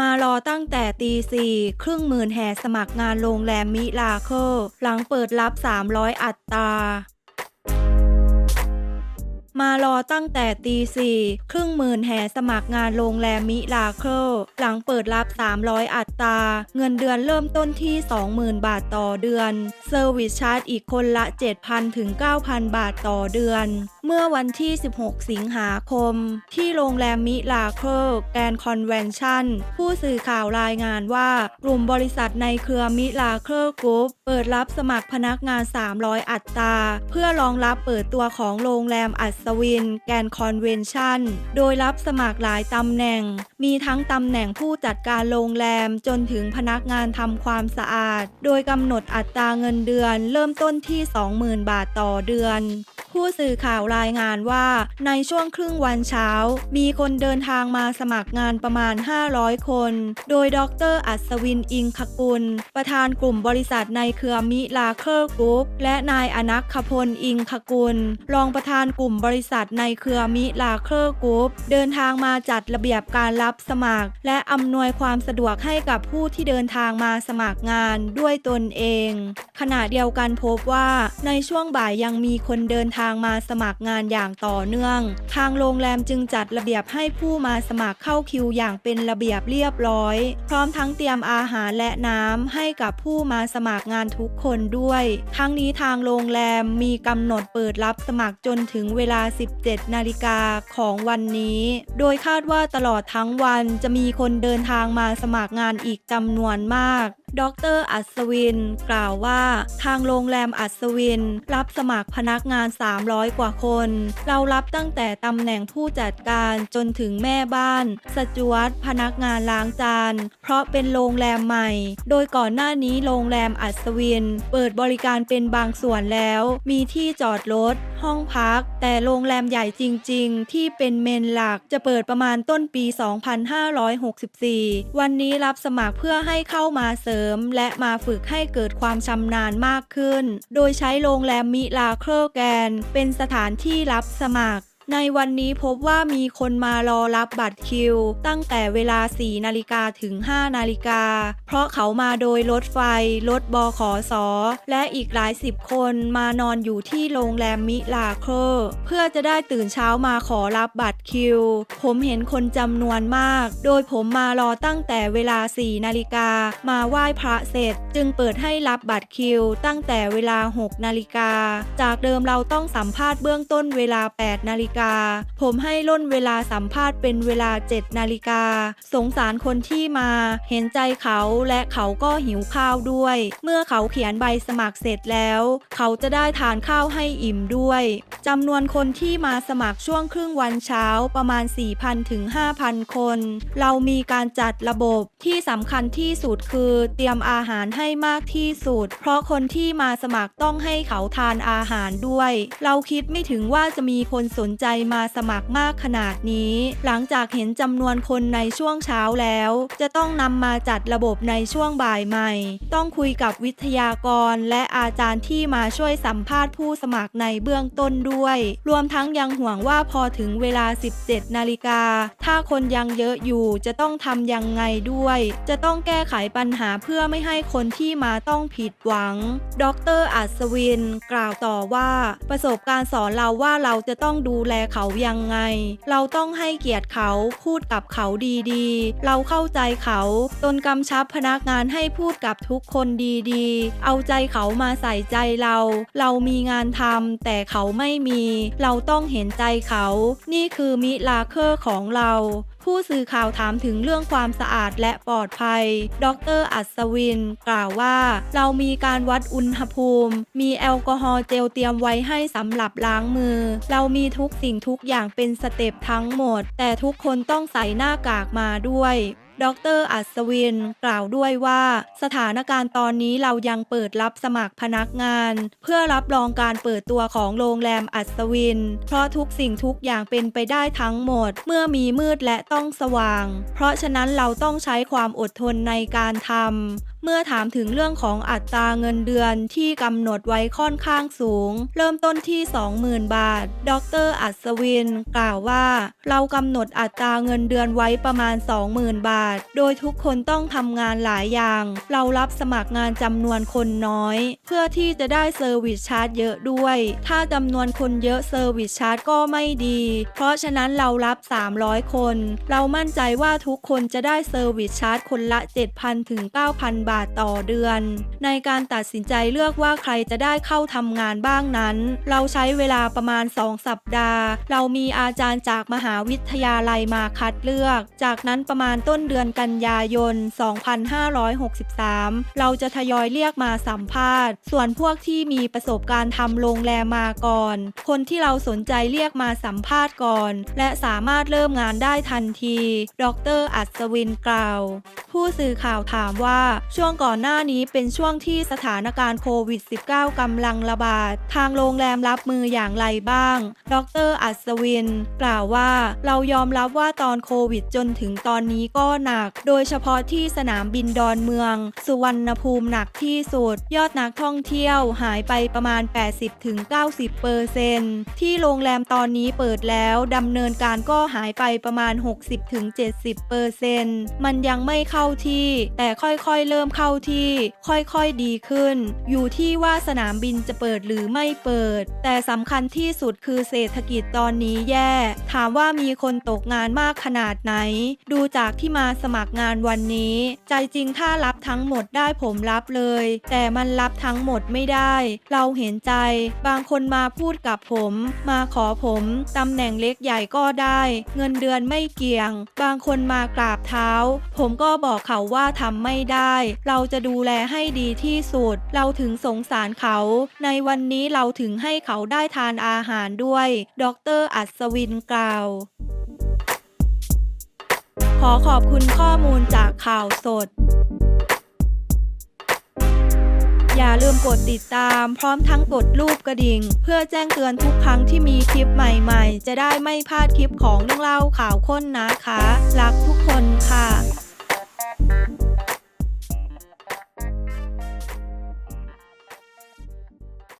มารอตั้งแต่ตีสี่ครึ่งหมื่นแห่สมัครงานโรงแรมมิลาเคิลหลังเปิดรับ 300 อัตรา มารอตั้งแต่ตีสี่ครึ่งหมื่นแห่สมัครงานโรงแรมมิลาเคิลหลังเปิดรับ 300 อัตรา เงินเดือนเริ่มต้นที่ 20,000 บาทต่อเดือนเซอร์วิสชาร์จอีกคนละ 7,000 ถึง 9,000 บาทต่อเดือน เมื่อวันที่ 16 สิงหาคม ที่โรงแรมมิลาเคิลแกรนด์คอนเวนชั่น ผู้สื่อข่าวรายงานว่า กลุ่มบริษัทในเครือมิลาเคิลกรุ๊ปเปิดรับสมัครพนักงาน 300 อัตรา เพื่อรองรับเปิดตัวของโรงแรมอัศวิน แกนคอนเวนชั่น โดยรับสมัครหลายตำแหน่ง มีทั้งตำแหน่งผู้จัดการโรงแรมจนถึงพนักงานทำความสะอาด โดยกำหนดอัตราเงินเดือน เริ่มต้นที่ 20,000 บาทต่อเดือน ผู้สื่อข่าวรายงานว่า ในช่วงครึ่งวันเช้า มีคนเดินทางมาสมัครงานประมาณ 500 คน โดยดร อัศวินอิงคกุล ประธานกลุ่มบริษัทในเครือมิลาเคิลกรุ๊ปและนายอนักขพลอิงคกุล รองประธานกลุ่มบริษัทในเครือมิลาเคิลกรุ๊ปเดินทางมาจัดระเบียบการรับสมัคร และอำนวยความสะดวกให้กับผู้ที่เดินทางมาสมัครงานด้วยตนเอง ขณะเดียวกันพบว่าในช่วงบ่ายยังมีคนเดินทางางมาสมัครงานอย่างต่อเนื่อง ทางโรงแรมจึงจัดระเบียบให้ผู้มาสมัครเข้าคิวอย่างเป็นระเบียบเรียบร้อย พร้อมทั้งเตรียมอาหารและน้ำให้กับผู้มาสมัครงานทุกคนด้วย ทั้งนี้ทางโรงแรมมีกำหนดเปิดรับสมัครจนถึงเวลา 17 นาฬิกาของวันนี้ โดยคาดว่าตลอดทั้งวันจะมีคนเดินทางมาสมัครงานอีกจำนวนมาก ดรอัศวิน กล่าวว่าทางโรงแรมอัศวิน รับสมัครพนักงาน 300 กว่าคน เรารับตั้งแต่ตำแหน่งผู้จัดการจนถึงแม่บ้าน สจวตพนักงานล้างจาน เพราะเป็นโรงแรมใหม่ โดยก่อนหน้านี้โรงแรมอัศวิน เปิดบริการเป็นบางส่วนแล้ว มีที่จอดรถ ห้องพัก แต่โรงแรมใหญ่จริง ๆ ที่เป็นเมนหลักจะเปิดประมาณต้นปี 2564 วันนี้รับสมัครเพื่อให้เข้ามาเสริมและมาฝึกให้เกิดความชำนาญมากขึ้น โดยใช้โรงแรมมิลาเครลแกน เป็นสถานที่รับสมัคร ในวันนี้พบว่ามีคนมารอรับบัตรคิว ตั้งแต่เวลา 4 นาฬิกาถึง 5 นาฬิกา เพราะเขามาโดยรถไฟ รถบขอสและอีกหลายสิบคนมานอนอยู่ที่โรงแรมมิลาเคิลเพื่อจะได้ตื่นเช้ามาขอรับบัตรคิว ผมเห็นคนจำนวนมาก โดยผมมารอตั้งแต่เวลา 4 นาฬิกา มาไหว้พระเสร็จ จึงเปิดให้รับบัตรคิว ตั้งแต่เวลา 6 นาฬิกา จากเดิมเราต้องสัมภาษณ์เบื้องต้นเวลา 8 นาฬิกากา ผมให้ล่นเวลาสัมภาษณ์เป็นเวลา 7 นาฬิกา สงสารคนที่มา เห็นใจเขาและเขาก็หิวข้าวด้วย เมื่อเขาเขียนใบสมัครเสร็จแล้ว เขาจะได้ทานข้าวให้อิ่มด้วยจำนวนคนที่มาสมัครช่วงครึ่งวันเช้าประมาณ 4,000 ถึง 5,000 คน เรามีการจัดระบบที่สำคัญที่สุดคือเตรียมอาหารให้มากที่สุด เพราะคนที่มาสมัครต้องให้เขาทานอาหารด้วย เราคิดไม่ถึงว่าจะมีคนสนใจมาสมัครมากขนาดนี้ หลังจากเห็นจำนวนคนในช่วงเช้าแล้ว จะต้องนำมาจัดระบบในช่วงบ่ายใหม่ ต้องคุยกับวิทยากรและอาจารย์ที่มาช่วยสัมภาษณ์ผู้สมัครในเบื้องต้นด้วย รวมทั้งยังห่วงว่าพอถึงเวลา 17 นาฬิกา ถ้าคนยังเยอะอยู่จะต้องทำยังไงด้วย จะต้องแก้ไขปัญหาเพื่อไม่ให้คนที่มาต้องผิดหวัง ดรอัศวิน กล่าวต่อว่า ประสบการณ์สอนเราว่าเราจะต้องดูแลเขายังไง เราต้องให้เกียรติเขาพูดกับเขาดีๆ เราเข้าใจเขาตนกำชับพนักงานให้พูดกับทุกคนดีๆ เอาใจเขามาใส่ใจเรา เรามีงานทำแต่เขาไม่มี เราต้องเห็นใจเขา นี่คือมิลาเคอร์ของเรา ผู้สื่อข่าวถามถึงเรื่องความสะอาดและปลอดภัย ดร อัศวิน กล่าวว่า เรามีการวัดอุณหภูมิ มีแอลกอฮอล์เจลเตรียมไว้ให้สำหรับล้างมือ เรามีทุกสิ่งทุกอย่างเป็นสเต็ปทั้งหมด แต่ทุกคนต้องใส่หน้ากากมาด้วย ดรอัศวิน กล่าวด้วยว่า สถานการณ์ตอนนี้เรายังเปิดรับสมัครพนักงาน เพื่อรับรองการเปิดตัวของโรงแรมอัศวิน เพราะทุกสิ่งทุกอย่างเป็นไปได้ทั้งหมด เมื่อมีมืดและต้องสว่าง เพราะฉะนั้นเราต้องใช้ความอดทนในการทำเมื่อถามถึงเรื่องของอัตราเงินเดือนที่กำหนดไว้ค่อนข้างสูง เริ่มต้นที่ 20,000 บาท ดร อัศวิน กล่าวว่า เรากำหนดอัตราเงินเดือนไว้ประมาณ 20,000 บาท โดยทุกคนต้องทำงานหลายอย่าง เรารับสมัครงานจำนวนคนน้อย เพื่อที่จะได้เซอร์วิสชาร์จเยอะด้วย ถ้าจำนวนคนเยอะเซอร์วิสชาร์จก็ไม่ดี เพราะฉะนั้นเรารับ 300 คน เรามั่นใจว่าทุกคนจะได้เซอร์วิสชาร์จคนละ 7,000 ถึง 9,000 บาทต่อเดือน ในการตัดสินใจเลือกว่าใครจะได้เข้าทำงานบ้างนั้น เราใช้เวลาประมาณ 2 สัปดาห์ เรามีอาจารย์จากมหาวิทยาลัยมาคัดเลือก จากนั้นประมาณต้นเดือนกันยายน 2563 เราจะทยอยเรียกมาสัมภาษณ์ ส่วนพวกที่มีประสบการณ์ทำโรงแรมมาก่อน คนที่เราสนใจเรียกมาสัมภาษณ์ก่อน และสามารถเริ่มงานได้ทันที ดร อัศวินกล่าว ผู้สื่อข่าวถามว่าช่วงก่อนหน้านี้เป็นช่วงที่สถานการณ์โควิด -19 กำลังระบาด ทางโรงแรมรับมืออย่างไรบ้าง ดร อัศวิน กล่าวว่าเรายอมรับว่าตอนโควิดจนถึงตอนนี้ก็หนัก โดยเฉพาะที่สนามบินดอนเมือง สุวรรณภูมิหนักที่สุด ยอดนักท่องเที่ยวหายไปประมาณ 80-90%เปอร์เซ็นที่โรงแรมตอนนี้เปิดแล้วดำเนินการก็หายไปประมาณ 60-70%เปอร์เซ็นมันยังไม่เข้าที่ แต่ค่อยๆ เริ่มเข้าที่ ค่อยๆ ดีขึ้น อยู่ที่ว่าสนามบินจะเปิดหรือไม่เปิด แต่สำคัญที่สุดคือเศรษฐกิจตอนนี้แย่ ถามว่ามีคนตกงานมากขนาดไหน ดูจากที่มาสมัครงานวันนี้ ใจจริงถ้ารับทั้งหมดได้ผมรับเลย แต่มันรับทั้งหมดไม่ได้ เราเห็นใจ บางคนมาพูดกับผม มาขอผมตำแหน่งเล็กใหญ่ก็ได้ เงินเดือนไม่เกี่ยง บางคนมากราบเท้า ผมก็บอกบอกเขาว่าทำไม่ได้ เราจะดูแลให้ดีที่สุด เราถึงสงสารเขา ในวันนี้เราถึงให้เขาได้ทานอาหารด้วย ดรอัศวินกล่าวขอขอบคุณข้อมูลจากข่าวสด อย่าลืมกดติดตามพร้อมทั้งกดรูปกระดิ่ง เพื่อแจ้งเตือนทุกครั้งที่มีคลิปใหม่ๆ จะได้ไม่พลาดคลิปของเรื่องเล่าข่าวค้นนะคะ รักทุกคนค่ะ